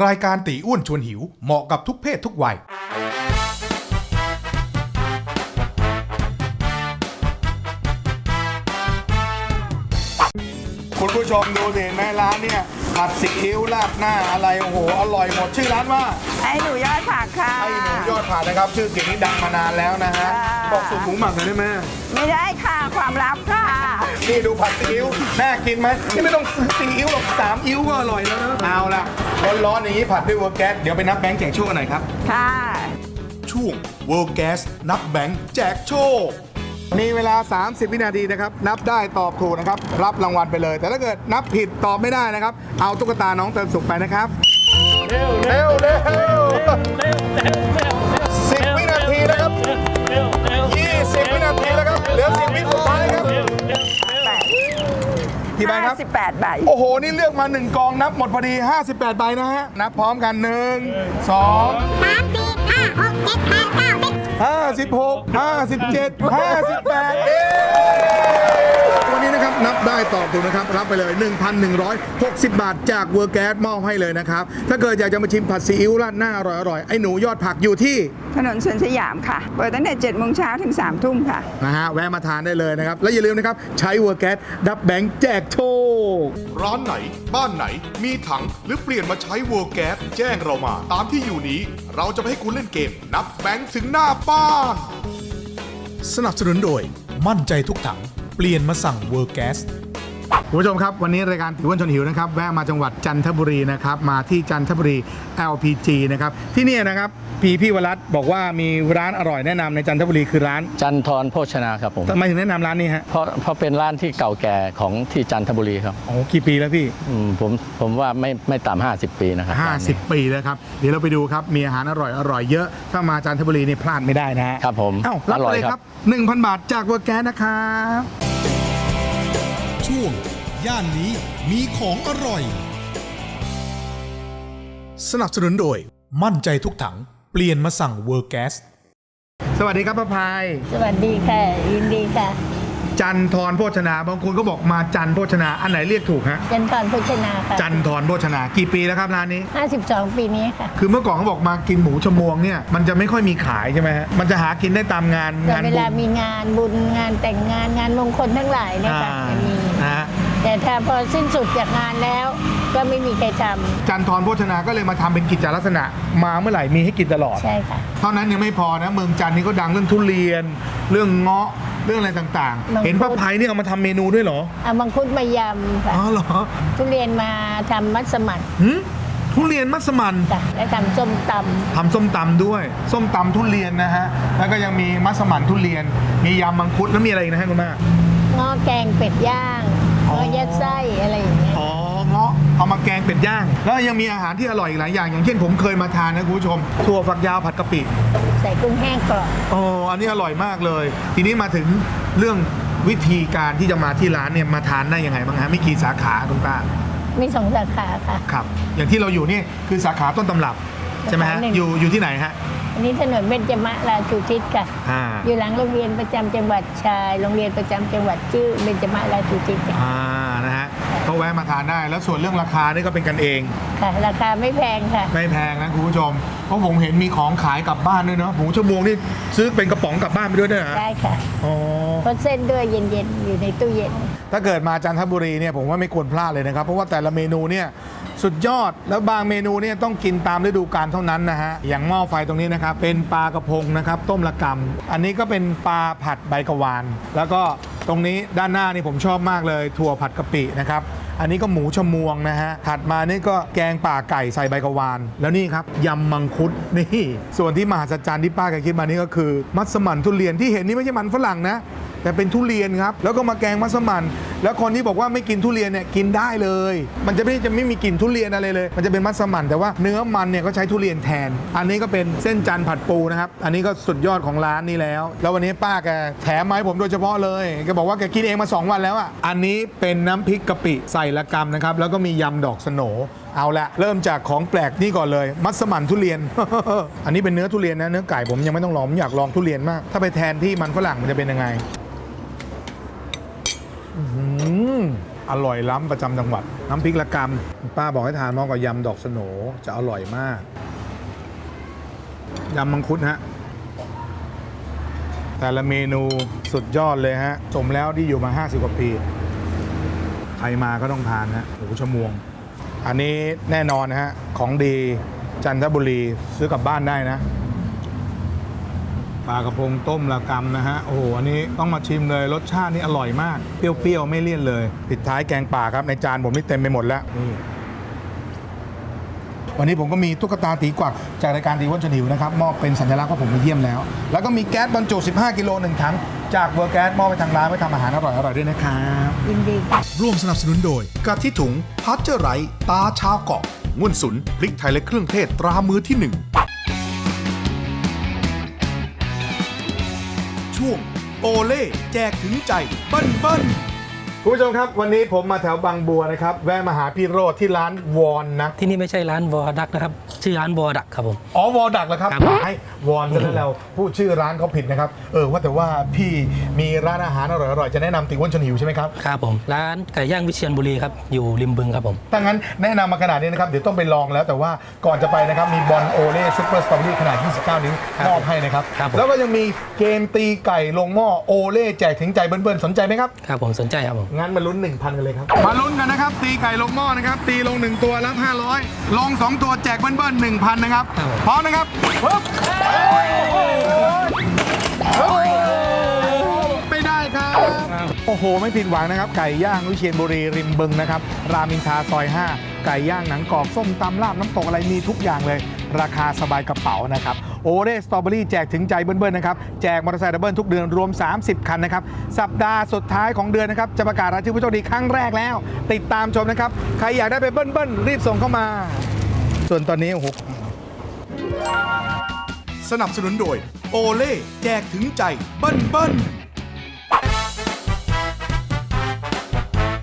รายการตีอ้วนชวนหิวเหมาะกับทุกเพศทุกวัย คุณผู้ชมดูสิเห็นไหมร้านเนี่ย ผัดซีอิ๊วราดหน้าอะไรโอ้โหอร่อยหมดชื่อร้านว่าไอ้หนูยอดผักค่ะ ไอ้หนูยอดผ่านนะครับ ชื่อเสียงนี้ดังมานานแล้วนะฮะค่ะ บอกสูตรหมูหมักหน่อยได้ไหมไม่ได้ค่ะความลับค่ะนี่ดูผัดซีอิ๊วน่ากินไหมนี่ไม่ต้องซื้อซีอิ๊วหรอกสามอิ๊วก็อร่อยแล้วนะเอาละร้อนๆอย่างนี้ผัดด้วยเวอร์แก๊สเดี๋ยวไปนับแบงค์แจกโชคกันหน่อยครับ ค่ะ ช่วง World Gas นับแบงค์แจกโชค มีเวลา 30 วินาทีนะครับ นับได้ตอบถูกนะครับ รับรางวัลไปเลย แต่ถ้าเกิดนับผิดตอบไม่ได้นะครับ เอาตุ๊กตาน้องเติมสุขไปนะครับ เร็วเร็วเร็วสิบวินาทีนะครับยี่สิบวินาทีแล้วครับ เหลือสิบวิสุดท้าครับกี่ใบครับ 58ใบโอ้โห นี่เลือกมา 1 กองนับหมดพอดี 58 ใบนะฮะ นับพร้อมกัน 1 2 3 4 5 6 7 8 9 10 56 57 58 ตอบถูกนะครับ รับไปเลย 1,160 บาทจากเวอร์แก๊สมอบให้เลยนะครับ ถ้าเกิดอยากจะมาชิมผัดซีอิ๊วราดหน้าอร่อยๆ ไอ้หนูยอดผักอยู่ที่ ถนนสวนสยามค่ะ เปิดตั้งแต่7โมงเช้าถึง3ทุ่มค่ะ นะฮะ แวะมาทานได้เลยนะครับ และอย่าลืมนะครับ ใช้เวอร์แก๊สดับแบงค์แจกโชค ร้านไหน บ้านไหน มีถัง หรือเปลี่ยนมาใช้ World Gas แจ้งเรามา ตามที่อยู่นี้ เราจะไปให้คุณเล่นเกม นับแบงค์ถึงหน้าบ้าน สนับสนุนโดย มั่นใจทุกถัง เปลี่ยนมาสั่ง World Gas คุณผู้ชมครับ วันนี้รายการติวันชนหิวนะครับ แวะมาจังหวัดจันทบุรีนะครับ มาที่จันทบุรี LPG นะครับ ที่เนี่ยนะครับ พี่พี่วรัตน์บอกว่ามีร้านอร่อยแนะนำในจันทบุรีคือร้านจันทรโภชนาครับผมทำไมถึงแนะนำร้านนี้ฮะเพราะเพราะเป็นร้านที่เก่าแก่ของที่จันทบุรีครับโอ้กี่ปีแล้วพี่ อืมผมผมว่าไม่ไม่ต่ำห้าสิบปีนะครับร้านนี้50 ปีแล้วครับ เดี๋ยวเราไปดูครับ มีอาหารอร่อยอร่อยเยอะ ถ้ามาจันทบุรีนี่พลาดไม่ได้นะฮะครับผมเอ้ารับอไปร่อยเลยคครัรับบ1,000 บาทจากเวอร์แกนนะครับ ช่วง ย่านนี้มีของอร่อย สนับสนุนโดย มั่นใจทุกถัง เปลี่ยนมาสั่ง World Gas สวัสดีครับป้าพาย สวัสดีค่ะ ยินดีค่ะ จันทรโภชนาบางคนก็บอกมาจันโภชนาอันไหนเรียกถูกฮะยันทรโภชนาค่ะจันทรโภชนากี่ปีแล้วครับร้านนี้ 52 ปีนี้ค่ะ คือเมื่อก่อนเขาบอกมากินหมูชมวงเนี่ยมันจะไม่ค่อยมีขายใช่ไหมฮะมันจะหากินได้ตามงานแต่งานเวบุลาญ มีงานบุญงานแต่งงานงานมงคลทั้งหลายเนี่ยค่ะอ่า จะมี นะฮะแต่ถ้าพอสิ้นสุดจากงานแล้ว ก็ไม่มีใครทจันทรโภชนาก็เลยมาทำเป็นกิจลักษณะ มาเมื่อไหร่มีให้กินตลอดำใช่ค่ะ เท่านั้นยังไม่พอนะเมืองจันทร์นี่ก็ดังเรื่องทุเรียน เรื่องเงาะเรื่องอะไรต่างมังคุดๆเห็นป้าภัยนี่เอามาทำเมนูด้วยเหรอเอามังคุดมายำค่ะอ๋อเหรอทุเรียนมาทำมัสมั่นหึทุเรียนมัสมั่นค่ะและทำส้มตทำส้มตำด้วย ส้มตำทุเรียนนะฮะแล้วก็ยังมีมัสมั่นทุเรียน มียำมังคุดแล้วมีอะไรอีกนะฮะคุณแม่ำง้อแกงเป็ดย่างอ๋อง้อยัดไส้อะไรอย่างเงี้ยอ๋อเงาะเอามาแกงเป็ดย่าง แล้วยังมีอาหารที่อร่อยอีกหลายอย่าง อย่างเช่นผมเคยมาทานนะคุณผู้ชมถั่วฝักยาวผัดกะปิใส่กุ้งแห้งกรอบอ๋ออันนี้อร่อยมากเลย ทีนี้มาถึงเรื่องวิธีการที่จะมาที่ร้านเนี่ยมาทานได้ยังไงบ้างฮะมีกี่สาขาคุณป้า มีสองสาขาค่ะ ครับอย่างที่เราอยู่นี่คือสาขาต้นตำรับ ใช่ไหมฮะสาขาหนึ่งอยู่อยู่ที่ไหนฮะ อันนี้ถนนเบญจมะราชูทิศค่ะ อ่า อยู่หลังโรงเรียนประจำจังหวัดชาย โรงเรียนประจำจังหวัดชื่อเบญจมาราชูทิศค่ะอ่า นะฮะ ก็แวะมาทานได้ แล้วส่วนเรื่องราคานี่ก็เป็นกันเอง ค่ะ ราคาไม่แพงค่ะ ไม่แพงนะคุณผู้ชม เพราะผมเห็นมีของขายกลับบ้านด้วยเนาะหมูชั่วโมงนี่ซื้อเป็นกระป๋องกลับบ้านไปด้วยด้วยนะได้ค่ะอ๋อ เพราะเส้นด้วยเย็นๆ อยู่ในตู้เย็น ถ้าเกิดมาจันทบุรีเนี่ยผมว่าไม่ควรพลาดเลยนะครับ เพราะว่าแต่ละเมนูเนี่ยสุดยอดแล้วบางเมนูเนี่ยต้องกินตามฤดูกาลเท่านั้นนะฮะอย่างหม้อไฟตรงนี้นะครับเป็นปลากระพงนะครับต้มละกำอันนี้ก็เป็นปลาผัดใบกะวาน แล้วก็ตรงนี้ด้านหน้านี่ผมชอบมากเลย ถั่วผัดกะปินะครับอันนี้ก็หมูชมวงนะฮะถัดมานี่ก็แกงป่าไก่ใส่ใบกะวาน แล้วนี่ครับยำมังคุดนี่ ส่วนที่มหัศจรรย์ที่ป้าแกคิดมานี่ก็คือ มัสมั่นทุเรียนที่เห็นนี่ไม่ใช่มันฝรั่งนะ แต่เป็นทุเรียนครับแล้วก็มาแกงมัสมั่นแล้วคนที่บอกว่าไม่กินทุเรียนเนี่ยกินได้เลย มันจะไม่จะไม่มีกลิ่นทุเรียนอะไรเลย มันจะเป็นมัสมั่นแต่ว่าเนื้อมันเนี่ยก็ใช้ทุเรียนแทน อันนี้ก็เป็นเส้นจันทร์ผัดปูนะครับ อันนี้ก็สุดยอดของร้านนี้แล้ว แล้ววันนี้ป้าแกแถมมาให้ผมโดยเฉพาะเลยแกบอกว่าแกกินเองมา 2 วันแล้วอะอันนี้เป็นน้ำพริกกะปิใส่ละกำนะครับแล้วก็มียำดอกสโหนเอาละเริ่มจากของแปลกนี่ก่อนเลย มัสมั่นทุเรียน อันนี้เป็นเนื้อทุเรียนนะเนื้อไก่ผมยังไม่ต้องลองผมอยากลองทุเรียนมาก ถ้าไปแทนที่มันฝรั่งมันจะเป็นยังไง อร่อยล้ำประจำจังหวัด น้ำพริกละกำป้าบอกให้ทานมากกว่ายำดอกสโหนจะอร่อยมากยำมังคุดฮะ แต่ละเมนูสุดยอดเลยฮะ สมแล้วที่อยู่มา 50 กว่าปี ใครมาก็ต้องทานฮะหมูชะมวง อันนี้แน่นอนนะฮะ ของดีจันทบุรีซื้อกลับบ้านได้นะ ปลากระพงต้มละกำนะฮะ โอ้โห อันนี้ต้องมาชิมเลย รสชาตินี่อร่อยมาก เปรี้ยวๆ ไม่เลี่ยนเลย ปิดท้ายแกงป่าครับในจานผมนี่เต็มไปหมดแล้วนี่วันนี้ผมก็มีตุ๊กตาตีกวักจากรายการตีวันชนิวนะครับมอบเป็นสัญลักษณ์ว่าผมมาเยี่ยมแล้ว แล้วก็มีแก๊สบรรจุ 15 กิโลหนึ่งถังจากเวอร์แก๊สมอบไปทางร้านไว้ทำอาหารอร่อยๆด้วยนะครับยินดีค่ะร่วมสนับสนุนโดยกะทิถุงพัชเจอร์ไรต์ตาชาวเกาะง่วนสุนพริกไทยและเครื่องเทศตรามือที่หนึ่ง ช่วง โอเล่แจกถึงใจบิ้นบิ้น คุณผู้ชมครับวันนี้ผมมาแถวบางบัวนะครับแวะมาหาพี่โรดที่ร้านวอนนะที่นี่ไม่ใช่ร้านวอดักนะครับ ชื่อร้านวอดักครับผม อ๋อวอดักเหรอครับครับ ให้วอนซะแล้วเราพูดชื่อร้านเขาผิดนะครับ เออว่าแต่ว่าพี่มีร้านอาหารอร่อยๆจะแนะนำติอ้วนชวนหิวใช่ไหมครับ ครับผม ร้านไก่ย่างวิเชียรบุรีครับอยู่ริมบึงครับผม ถ้างั้นแนะนำมาขนาดนี้นะครับ เดี๋ยวต้องไปลองแล้วแต่ว่าก่อนจะไปนะครับ มีบอลโอเล่ซุปเปอร์สตรอเบอรี่ขนาด 29 นิ้วครับมอบให้นะครับ ครับผม แล้วก็ยังมีเกมตีไก่ลงหม้อโอเล่แจกถึงใจเบิ้ลๆสนใจไหมครับ ครับผมสนใจครับผมงั้นมาลุ้น 1,000 กันเลยครับ มาลุ้นกันนะครับ ตีไก่ลงหม้อนะครับ ตีลง 1 ตัวรับ500 ลง 2 ตัวแจกเบิ้ลๆ1,000 นะครับครับผมพร้อมนะครับปึ๊บไม่ได้ครับ โอ้โห ไม่ผิดหวังนะครับ ไก่ย่างวิเชียรบุรีริมบึงนะครับ รามอินทราซอย 5 ไก่ย่างหนังกรอบส้มตำลาบน้ำตกอะไรมีทุกอย่างเลย ราคาสบายกระเป๋านะครับ โอเรสตรอเบอรี่แจกถึงใจเบิ้ลๆนะครับ แจกมอเตอร์ไซค์ดับเบิลทุกเดือนรวม 30 คันนะครับ สัปดาห์สุดท้ายของเดือนนะครับ จะประกาศรายชื่อผู้โชคดีครั้งแรกแล้ว ติดตามชมนะครับ ใครอยากได้ไปเบิ้ลๆรีบส่งเข้ามา ส่วนตอนนี้โอ้โหสนับสนุนโดยโอเล่แจกถึงใจเบิ้ลเบิ้ล